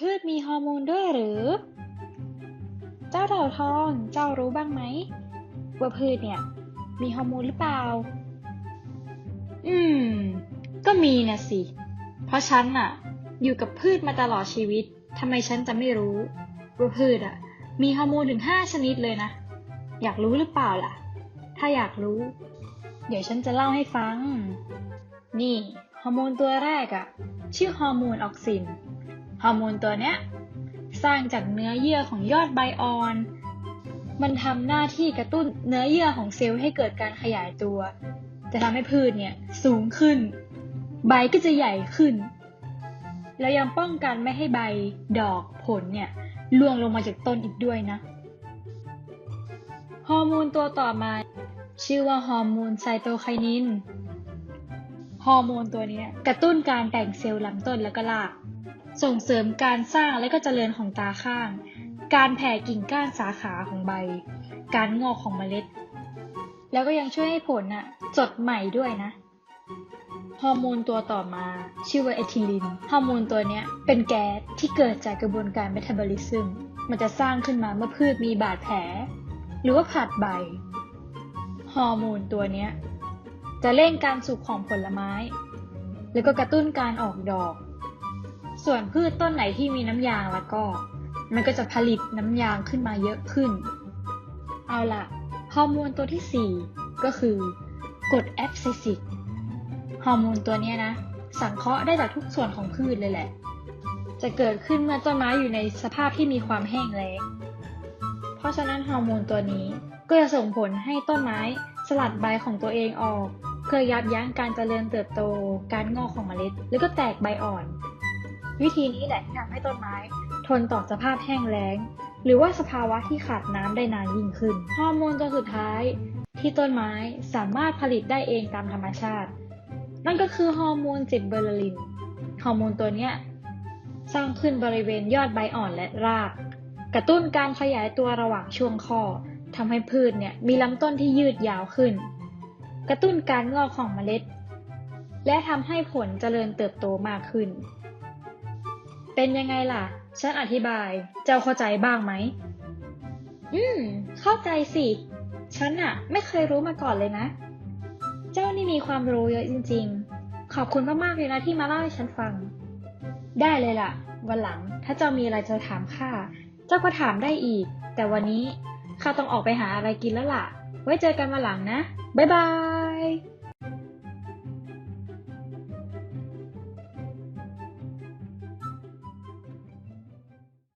พืชมีฮอร์โมนด้วยหรือ เจ้าเต่าทอง เจ้ารู้บ้างไหม ว่าพืชเนี่ย มีฮอร์โมนหรือเปล่า อืม ก็มีนะสิ เพราะฉันอะอยู่กับพืชมาตลอดชีวิตทำไมฉันจะไม่รู้ ว่าพืชอะมีฮอร์โมนถึงห้าชนิดเลยนะ อยากรู้หรือเปล่าล่ะ ถ้าอยากรู้ เดี๋ยวฉันจะเล่าให้ฟัง นี่ ฮอร์โมนตัวแรกอะชื่อฮอร์โมนออกซิน ฮอร์โมนตัวเนี้ยสร้างจากเนื้อเยื่อของยอดใบอ่อน มันทำหน้าที่กระตุ้นเนื้อเยื่อของเซลล์ให้เกิดการขยายตัว จะทำให้พืชเนี่ยสูงขึ้น ใบก็จะใหญ่ขึ้น แล้วยังป้องกันไม่ให้ใบดอกผลเนี่ยล่วงลงมาจากต้นอีกด้วยนะฮอร์โมนตัวต่อมา ชื่อว่าฮอร์โมนไซโตไคนิน ฮอร์โมนตัวนี้กระตุ้นการแต่งเซลล์ลำต้นแล้วก็ราก ส่งเสริมการสร้างและก็เจริญของตาข้าง การแผ่กิ่งก้านสาขาของใบ การงอกของเมล็ด แล้วก็ยังช่วยให้ผลน่ะสดใหม่ด้วยนะฮอร์โมนตัวต่อมา ชื่อว่าเอทิลินฮอร์โมนตัวนี้เป็นแก๊สที่เกิดจากกระบวนการเมตาบอลิซึมมันจะสร้างขึ้นมาเมื่อพืชมีบาดแผล หรือว่าผลัดใบฮอร์โมนตัวนี้ จะเร่งการสุกของผลไม้ แล้วก็กระตุ้นการออกดอก ส่วนพืชต้นไหนที่มีน้ำยางแล้วก็ มันก็จะผลิตน้ำยางขึ้นมาเยอะขึ้น เอาล่ะ ฮอร์โมนตัวที่ 4 ก็คือกรดแอปซิสิก ฮอร์โมนตัวนี้นะ สังเคราะห์ได้จากทุกส่วนของพืชเลยแหละ จะเกิดขึ้นเมื่อต้นไม้อยู่ในสภาพที่มีความแห้งแล้ง เพราะฉะนั้นฮอร์โมนตัวนี้ก็จะส่งผลให้ต้นไม้สลัดใบของตัวเองออก พื่อยับยั้งการเจริญเติบโต การงอกของเมล็ด แล้วก็แตกใบอ่อน วิธีนี้แหละที่ทำให้ต้นไม้ ทนต่อสภาพแห้งแล้ง หรือว่าสภาวะที่ขาดน้ำได้นานยิ่งขึ้น ฮอร์โมนตัวสุดท้าย ที่ต้นไม้สามารถผลิตได้เองตามธรรมชาติ นั่นก็คือฮอร์โมนจิบเบอร์ลิน ฮอร์โมนตัวเนี้ยสร้างขึ้นบริเวณยอดใบอ่อนและราก กระตุ้นการขยายตัวระหว่างช่วงข้อทำให้พืชเนี่ยมีลำต้นที่ยืดยาวขึ้น กระตุ้นการงอกของเมล็ด และทำให้ผลเจริญเติบโตมากขึ้น เป็นยังไงล่ะ ฉันอธิบาย เจ้าเข้าใจบ้างไหม อืม เข้าใจสิ ฉันอะไม่เคยรู้มาก่อนเลยนะ เจ้านี่มีความรู้เยอะจริง ๆ ขอบคุณมากๆเลยนะที่มาเล่าให้ฉันฟัง ได้เลยล่ะ วันหลังถ้าเจ้ามีอะไรจะถามข้า เจ้าก็ถามได้อีก แต่วันนี้ข้าต้องออกไปหาอะไรกินแล้วล่ะ ไว้เจอกันวันหลังนะ บ๊ายบาย Bye.